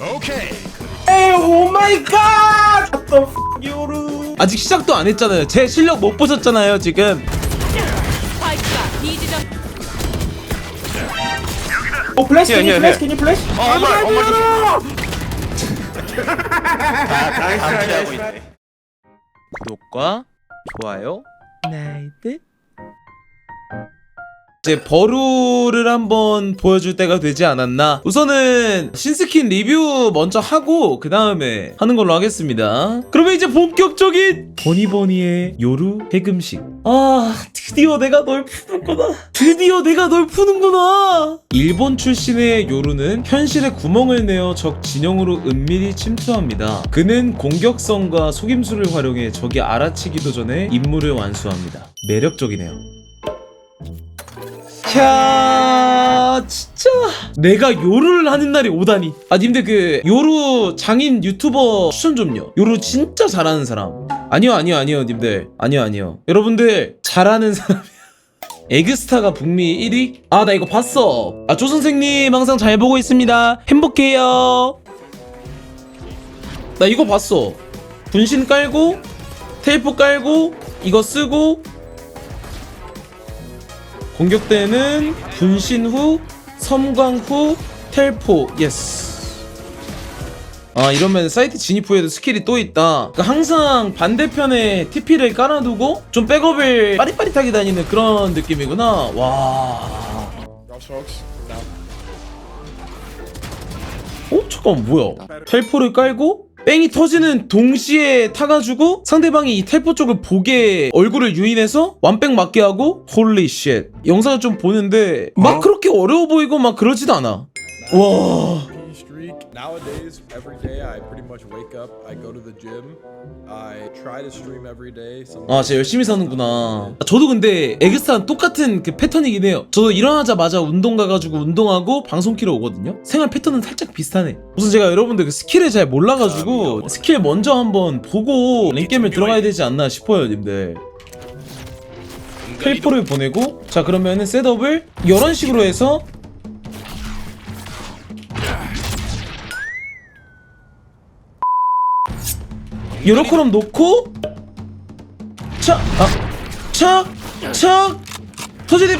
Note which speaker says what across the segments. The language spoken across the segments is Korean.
Speaker 1: 에이 오 마이 갓! What the f 요루. 아직 시작도 안 했잖아요. 제 실력 못 보셨잖아요 지금.
Speaker 2: 스파이크가 B 지점.
Speaker 1: 오 플래시
Speaker 3: Here, here, here.
Speaker 1: can you flash?
Speaker 3: 어, 말, 어, 말
Speaker 1: 나이스
Speaker 3: 방치하고 있네.
Speaker 1: 구독과 좋아요. 나이트 이제 버루를 한번 보여줄 때가 되지 않았나? 우선은 신스킨 리뷰 먼저 하고 그 다음에 하는 걸로 하겠습니다. 그러면 이제 본격적인 버니버니의 요루 해금식. 아 드디어 내가 널 푸는구나. 드디어 내가 널 푸는구나. 일본 출신의 요루는 현실에 구멍을 내어 적 진영으로 은밀히 침투합니다. 그는 공격성과 속임수를 활용해 적이 알아채기도 전에 임무를 완수합니다. 매력적이네요 야 진짜. 내가 요루를 하는 날이 오다니. 아 님들 그 요루 장인 유튜버 추천 좀요. 요루 진짜 잘하는 사람. 아니요 아니요 아니요 님들. 아니요 아니요. 여러분들 잘하는 사람 에그스타가 북미 1위? 아 나 이거 봤어. 아 조 선생님 항상 잘 보고 있습니다. 행복해요. 나 이거 봤어. 분신 깔고 테이프 깔고 이거 쓰고 공격대는 분신 후, 섬광 후, 텔포. 예스. 아 이러면 사이트 진입 후에도 스킬이 또 있다. 그러니까 항상 반대편에 TP를 깔아두고 좀 백업을 빠릿빠릿하게 다니는 그런 느낌이구나. 와. 어 잠깐 뭐야? 텔포를 깔고 뺑이 터지는 동시에 타가지고 상대방이 이 텔포 쪽을 보게 얼굴을 유인해서 완뺑 맞게 하고 홀리 쉣 영상을 좀 보는데 막 그렇게 어려워 보이고 막 그러지도 않아. 와.
Speaker 4: Nowadays, every day I pretty much wake up, I go to the gym, I try to stream every day.
Speaker 1: 아, 진짜 열심히 사는구나. 저도 근데 에그스타는 똑같은 그 패턴이긴 해요. 저도 일어나자마자 운동 가가지고 운동하고 방송 키러 오거든요. 생활 패턴은 살짝 비슷하네. 우선 제가 여러분들 그 스킬을 잘 몰라가지고 스킬 먼저 한번 보고 랭게임을 들어가야 되지 않나 싶어요, 님들. 텔포를 보내고 자 그러면은 셋업을 이런 식으로 해서 요렇게럼 놓고 착, 아, 착, 착, 터지대.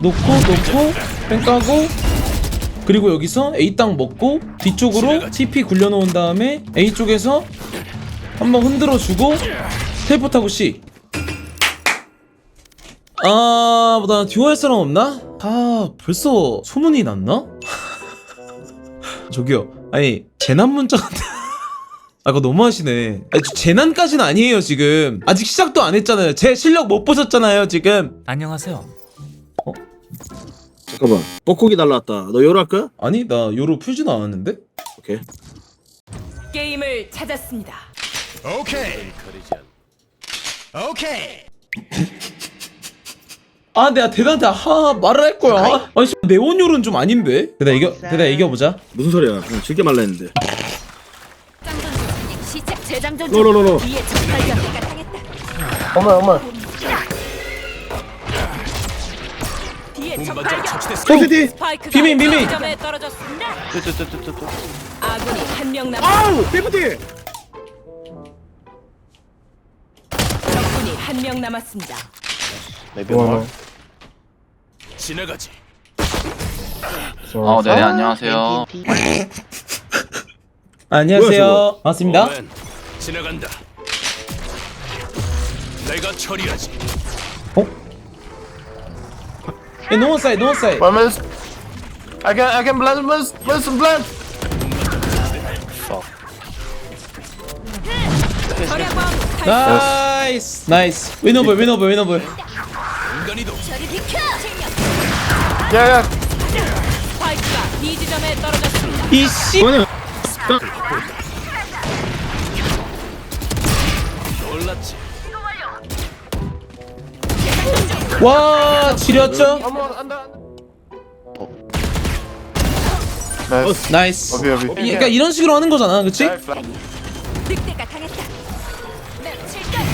Speaker 1: 놓고 놓고 뺑 까고 그리고 여기서 A 땅 먹고 뒤쪽으로 TP 굴려놓은 다음에 A 쪽에서 한번 흔들어 주고 텔포 타고 C. 아, 뭐나 듀오 할 사람 없나? 아, 벌써 소문이 났나? 저기요. 아니 재난 문자 같은. 아 그거 너무하시네. 아니, 저 재난까지는 아니에요 지금. 아직 시작도 안 했잖아요. 제 실력 못 보셨잖아요 지금.
Speaker 5: 안녕하세요.
Speaker 6: 잠깐만 뻐꾸기 날라왔다 너 요로 할까?
Speaker 1: 아니 나 요로 풀지도 않았는데.
Speaker 6: 오케이
Speaker 2: 게임을 찾았습니다.
Speaker 1: 아 내가 대단한테 하 말을 할 거야. 아니 씨, 네온 요로는 좀 아닌데. 대다 이겨 대다 이겨보자.
Speaker 6: 무슨 소리야 그냥 즐겨 말라 했는데
Speaker 2: 짱전 시작 재장전
Speaker 6: 로로로로.
Speaker 2: 뒤에 적발견 당했다.
Speaker 7: 어머 어머
Speaker 2: 뒤에 적발견
Speaker 6: 세세티
Speaker 2: 스파이크가
Speaker 1: 비밀, 비밀.
Speaker 2: B 지점에 떨어졌습니다.
Speaker 3: 뚜뚜뚜뚜뚜.
Speaker 2: 아군이 한 명 남았.
Speaker 6: 아우 세프티
Speaker 2: 적군이 한 명 남았습니다.
Speaker 3: 레벨
Speaker 5: 지나가지.
Speaker 3: 어, 네네, 안녕하세요.
Speaker 1: 안녕하세요.
Speaker 6: 뭐야,
Speaker 1: 반갑습니다.
Speaker 5: 지나간다. 내가 처리하지.
Speaker 1: 예, 노원 사이 노원 사이.
Speaker 3: One minute. I can, I can blend, blend, blend, some blend.
Speaker 2: 절약왕 탈.
Speaker 1: 나이스 나
Speaker 3: Yeah, yeah.
Speaker 2: 스파이크가 B 지점에 떨어졌습니다.
Speaker 1: 이씨.
Speaker 6: 뭐냐
Speaker 5: 놀랐지.
Speaker 1: 와 지렸죠?
Speaker 3: Almost under.
Speaker 1: 나이스.
Speaker 3: 오케이, 오케이.
Speaker 1: 그러니까 이런 식으로 하는 거잖아, 그렇지?
Speaker 2: 늑대가 당했다. 며칠간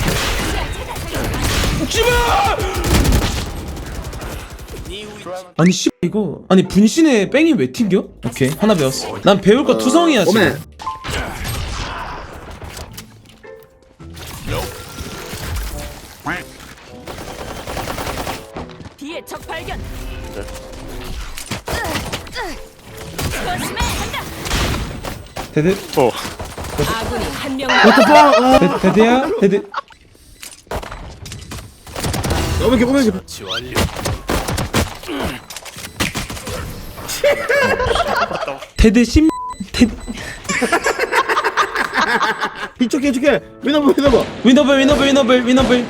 Speaker 1: 죽지 마! 아 니 씨 이거 아니 분신에 뺑이 왜 튕겨? 오케이 하나 배웠어 난 배울 거 투성이야 지금
Speaker 6: 오메.
Speaker 2: 뒤에 적 발견. 조심해. 간다.
Speaker 1: 데드
Speaker 2: 아군이 한 명?
Speaker 6: 아,
Speaker 1: 데드 데드야 데드
Speaker 6: 오메 개 오메 개.
Speaker 5: 지 완료.
Speaker 1: 데드 심 데드
Speaker 6: 이쪽에 이쪽에. 위너버 위너버.
Speaker 1: 위너블 위너블 위너블 위너블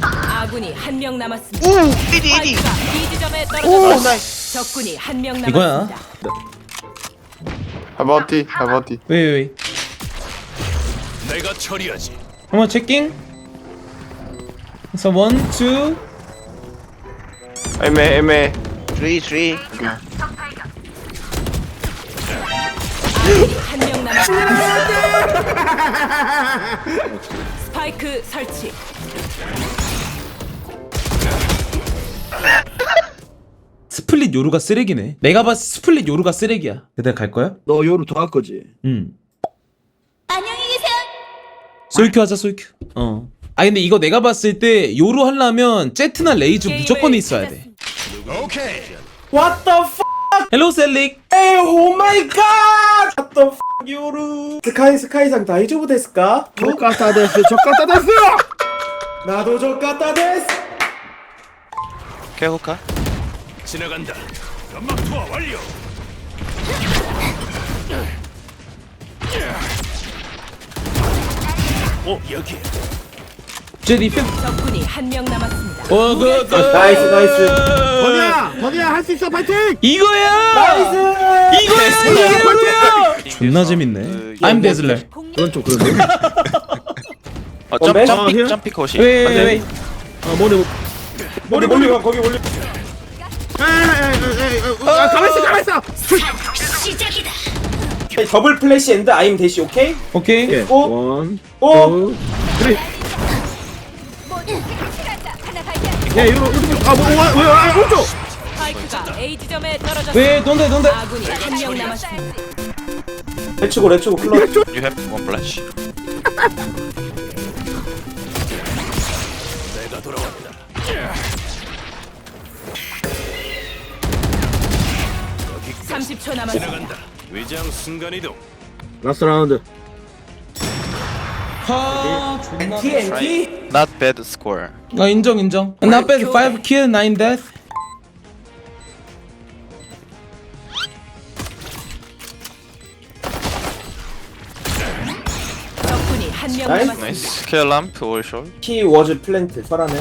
Speaker 2: 아군이 한 명 남았습니다. 스파이크가 B 지점에 떨어졌습니다. 적군이 한 명
Speaker 1: 이거야.
Speaker 2: 남았습니다.
Speaker 3: How about D? How about D?
Speaker 1: 왜왜
Speaker 5: 내가 처리하지.
Speaker 1: 한번 체킹 그래서 원, 투
Speaker 3: Aimé, aimé.
Speaker 7: Three, three.
Speaker 2: 한 명 남았습니다. 스파이크 설치.
Speaker 1: 스플릿 요루가 쓰레기네 내가 봤을 때 스플릿 요루가 쓰레기야 데드 갈 거야?
Speaker 6: 너 요로 더할 거지.
Speaker 1: 응 안녕히 계세요 솔큐 하자 솔큐 어. 아 근데 이거 내가 봤을 때 요루 하려면 제트나 레이즈 무조건 있어야 돼
Speaker 5: 오케이.
Speaker 8: What the f?
Speaker 1: 헬로 셀릭
Speaker 8: Hey, oh my god! What the f? 요루. 스카이 스카이상 다이조부 데스까?
Speaker 6: 조카타 데스 조카타 데스.
Speaker 8: 나도 조카타 데스.
Speaker 7: 개호카.
Speaker 5: 지나간다. 연막 투하 완료. 오 여기.
Speaker 1: 제디 fit
Speaker 2: 적군이 한 명 남았습니다.
Speaker 1: 어, 그, 그.
Speaker 8: 나이스, 나이스.
Speaker 6: 버니야 버니야 할 수 있어 파이팅.
Speaker 1: 이거야
Speaker 8: 나이스.
Speaker 1: 이거야 이게 요루야 존나 재밌네 I'm 데슬레
Speaker 6: 그건 좀 그런데.
Speaker 7: 어,
Speaker 8: 어, 맨?
Speaker 7: 점,
Speaker 6: 아,
Speaker 7: 점픽,
Speaker 6: here?
Speaker 7: 점픽 컷이.
Speaker 1: 왜 왜 왜
Speaker 6: 아 머리.
Speaker 8: 머리 가 거기 멀리.
Speaker 6: 에에에에 아 가만 있어 가만 있어.
Speaker 8: 더블 플래시 앤드 아임 대시 오케이?
Speaker 1: 오케이.
Speaker 6: 오. 원.
Speaker 8: 오.
Speaker 6: 투. 쓰리. 야 요로 요로 아뭐왜 아, 오른쪽.
Speaker 2: 스파이크가 A 지점에 떨어졌습니다.
Speaker 1: 왜 돈데 돈데
Speaker 2: 아군이 한 명 남았습니다.
Speaker 8: 레츠고 레츠고 클럽.
Speaker 7: You have one flash.
Speaker 5: 돌아왔다.
Speaker 2: 30초
Speaker 5: 남았습니다. 위장 순간 이동.
Speaker 6: 라스트 라운드.
Speaker 1: 하 존나
Speaker 8: TNT.
Speaker 7: Not bad score.
Speaker 1: 아 인정 인정 Not bad 5 kill 9 death
Speaker 2: 적군이 한 명
Speaker 8: 나이스.
Speaker 2: 남았습니다.
Speaker 7: Nice. Kill lamp or short.
Speaker 8: He was planted. 설하네.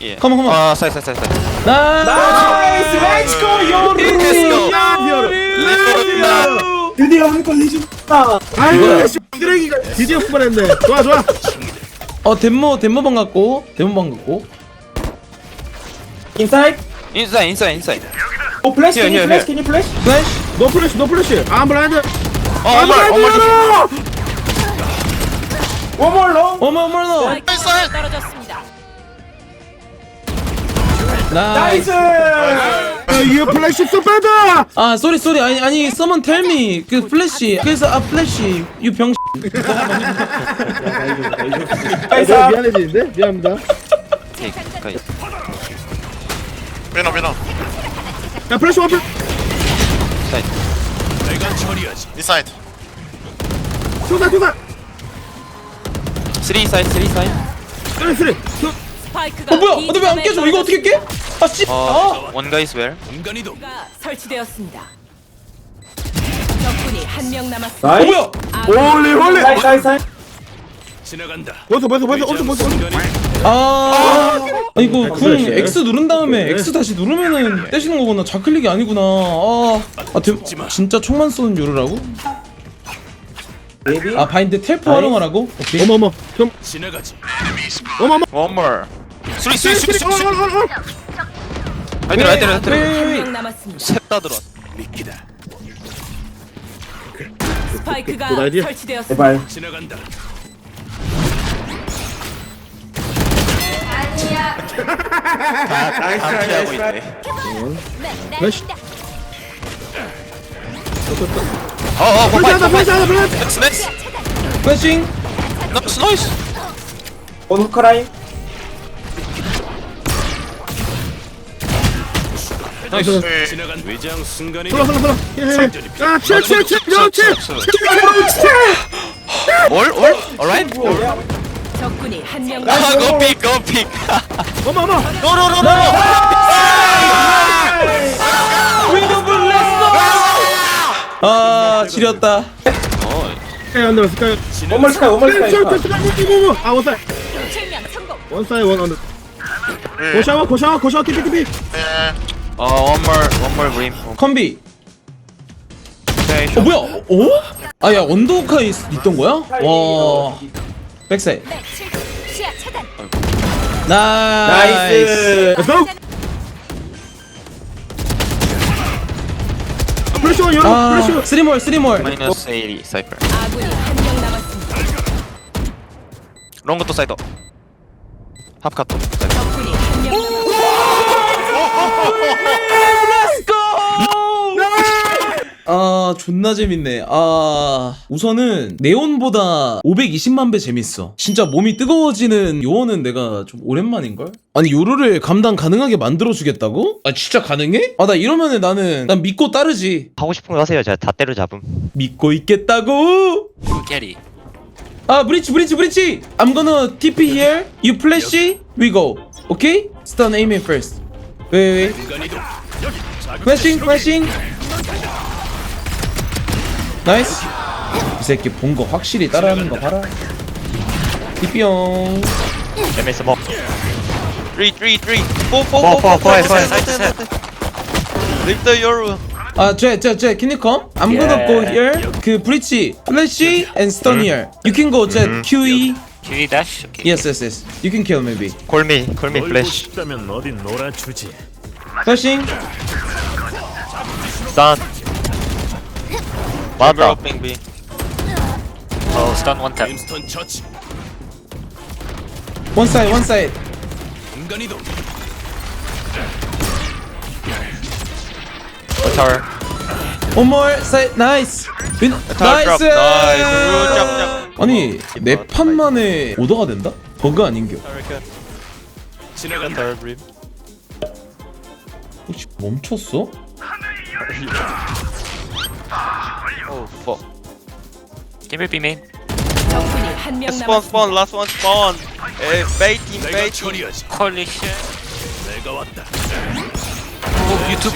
Speaker 7: Yeah.
Speaker 1: Come on, come on.
Speaker 7: 아, side, side, side, side.
Speaker 1: 나이스
Speaker 8: 나이스. 렛츠고 요루. 드디어 한골 내준다.
Speaker 6: 아유 씨, 쓰레기가 드디어 후반했네. 좋아 좋아.
Speaker 1: 어 덴모 덴모방 같고 덴모방 같고
Speaker 8: 인사이드.
Speaker 7: Inside, inside, inside.
Speaker 8: 오 플래시.
Speaker 7: Here,
Speaker 8: flash? Can you flash?
Speaker 1: 플래시
Speaker 6: 노 플래시 노 플래시. 아 블라인드.
Speaker 7: 어,
Speaker 6: 아
Speaker 7: 엄마, 엄마.
Speaker 6: 블라인드.
Speaker 8: One more long.
Speaker 1: 어머 어머 너
Speaker 2: 떨어졌습니다.
Speaker 1: 나이스
Speaker 8: 나이스.
Speaker 6: 유 플래시 so bad.
Speaker 1: 아 쏘리 쏘리 아니 아니 someone tell me 그 플래시 그래서 아 플래시 유병.
Speaker 6: 아, 미안해지는데 미안합니다.
Speaker 7: Take, guys.
Speaker 6: 야 플래시 원 플.
Speaker 7: Side.
Speaker 5: 내가 처리하지.
Speaker 6: 투사 투사.
Speaker 7: Three side, three side.
Speaker 6: 쓰리 쓰리.
Speaker 2: 스파이크가
Speaker 1: 어 뭐야 근데 왜안 깨져 이거 어떻게 깨? 아씨 아
Speaker 7: 어, one guy is where?
Speaker 5: 순간 이동.
Speaker 2: 가 설치되었습니다. 적군이 한 명 남았습니다.
Speaker 1: 어,
Speaker 8: 나이스.
Speaker 1: 뭐야
Speaker 6: 홀리 홀리.
Speaker 8: 나이스 나이스 나이스.
Speaker 5: 지나간다.
Speaker 6: 벌써 벌써 벌써 엄청 벌써 엄청.
Speaker 1: 아 아니 이거 궁. X 누른 다음에
Speaker 6: 네.
Speaker 1: X 다시 누르면은 떼시는 거구나 좌클릭이 아니구나 아, 아 대, 진짜 총만 쏘는?
Speaker 8: 베이비.
Speaker 1: 아 바인드 텔포 활용하라고? 오케이
Speaker 6: 어머 어머. 좀
Speaker 5: 지나가지.
Speaker 6: 어머 어머.
Speaker 7: Three,
Speaker 6: 쓰리 쓰리.
Speaker 7: three.
Speaker 6: 어, 어, 어.
Speaker 2: 한
Speaker 1: 왜.
Speaker 2: 명 남았습니다.
Speaker 7: 셋다 들어왔어.
Speaker 5: 미끼다.
Speaker 2: 스파이크가
Speaker 6: 굿 아이디어.
Speaker 2: 설치되었습니다.
Speaker 8: 제발.
Speaker 5: 지나간다.
Speaker 7: 안 피하고 있네
Speaker 6: 플래시
Speaker 7: 어어
Speaker 6: 플래시 하나 플래시 하나 플래시
Speaker 7: 넥스
Speaker 1: 플래싱
Speaker 7: 나이스 나이스
Speaker 8: 원 후크라인
Speaker 7: 나이스
Speaker 5: 지나간 외장 순간이
Speaker 6: 슬러 슬러 슬러 아칠칠칠 칠
Speaker 7: 올? 올? alright?
Speaker 2: 적군이 한 명
Speaker 7: 아
Speaker 2: 남았습니다.
Speaker 7: 고픽 고픽
Speaker 6: 어머 어머.
Speaker 7: 노노노노
Speaker 1: 아! 지렸다.
Speaker 6: 스카이. 안 들어 스카이
Speaker 8: 원멀 스카이. 원멀 스카이
Speaker 6: 아 원사이.
Speaker 2: 실명 성공.
Speaker 6: 원사이 원 언더. 고샤워 고샤워 고샤워 키피 키피
Speaker 7: 어 one more one more brim
Speaker 1: 컴비.
Speaker 7: 오케이
Speaker 1: 어 뭐야? 어? 아야 원더우카 있, 있던 거야? 와. 백사이
Speaker 2: 네, 실패. 시야 차단.
Speaker 1: 나이스.
Speaker 8: 나이스.
Speaker 6: 렛츠고 플래시 원 열어
Speaker 1: 아
Speaker 6: 플래시
Speaker 1: 쓰리몰 쓰리몰.
Speaker 7: 마이너스 80 사이퍼
Speaker 2: 아군이 한 명 남았습니다.
Speaker 7: 롱그 또 사이더. 합카토
Speaker 1: 아 존나 재밌네. 아 우선은 네온보다 520만 배 재밌어. 진짜 몸이 뜨거워지는 요원은 내가 좀 오랜만인걸? 아니 요루를 감당 가능하게 만들어주겠다고? 아 진짜 가능해? 아 나 이러면은 나는 난 믿고 따르지.
Speaker 9: 하고 싶은 거 하세요. 제가 다 때려잡음.
Speaker 1: 믿고 있겠다고?
Speaker 7: 캐리
Speaker 1: 아 브리치 브리치 브리치 I'm gonna TP here. You flash We go. Okay? Stun aiming first. Wait wait wait. 플래싱 플래싱 나이스 이 새끼 본 거 확실히 따라하는 거 봐라 띠삐용
Speaker 9: MS 먹.
Speaker 7: 3 3 3 4 4
Speaker 9: 포, 포,
Speaker 7: 4
Speaker 9: 포,
Speaker 7: 4
Speaker 9: 포,
Speaker 7: 사이트 사이트 Leave the euro
Speaker 1: 아쟤쟤쟤 can you come? I'm gonna go here 그 브리치 플래시 and stun here You can go jet QE
Speaker 9: QE dash. 오케이.
Speaker 1: Yes yes yes You can kill maybe
Speaker 9: 콜미, 콜미 플래시.
Speaker 5: 싶다면 어디 놀아주지
Speaker 1: 플래
Speaker 9: 맞다.
Speaker 7: 빙 B.
Speaker 9: 어, 스탄 원탭.
Speaker 5: 임스턴 처치
Speaker 1: one side one side.
Speaker 5: 순간 이동
Speaker 1: one more side nice. 윈- 나이스
Speaker 7: 나이스 짭짭
Speaker 1: 아니 네 판 만에 오더가 된다? 버그 아닌겨.
Speaker 5: 지나간다.
Speaker 7: Third brim
Speaker 1: 혹시 멈췄어?
Speaker 7: Oh fuck
Speaker 9: Give it B main.
Speaker 2: 적군이 한 명
Speaker 7: Spawn
Speaker 2: 남았습니다.
Speaker 7: spawn last one spawn 에 베이팅
Speaker 5: 내가
Speaker 7: 베이팅
Speaker 5: 처리하지
Speaker 9: 콜리 쉣.
Speaker 5: 내가 왔다
Speaker 9: 유튜브.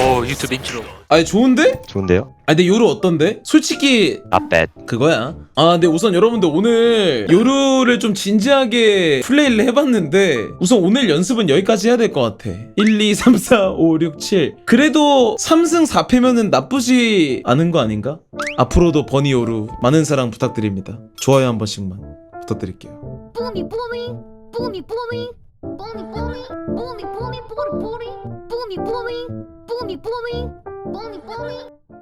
Speaker 9: 오, 유튜브 인트로.
Speaker 1: 아니 좋은데?
Speaker 9: 좋은데요?
Speaker 1: 아 근데 요루 어떤데? 솔직히
Speaker 9: Not bad.
Speaker 1: 그거야. 아, 근데 우선 여러분들 오늘 요루를 좀 진지하게 플레이를 해봤는데 우선 오늘 연습은 여기까지 해야 될 것 같아. 1, 2, 3, 4, 5, 6, 7. 그래도 3승 4패면은 나쁘지 않은 거 아닌가? 앞으로도 버니 요루 많은 사랑 부탁드립니다. 좋아요 한 번씩만 부탁드릴게요.
Speaker 10: Boomy boomy, boomy boomy, boomy boomy, boomy boomy, boomy boomy, boomy boomy.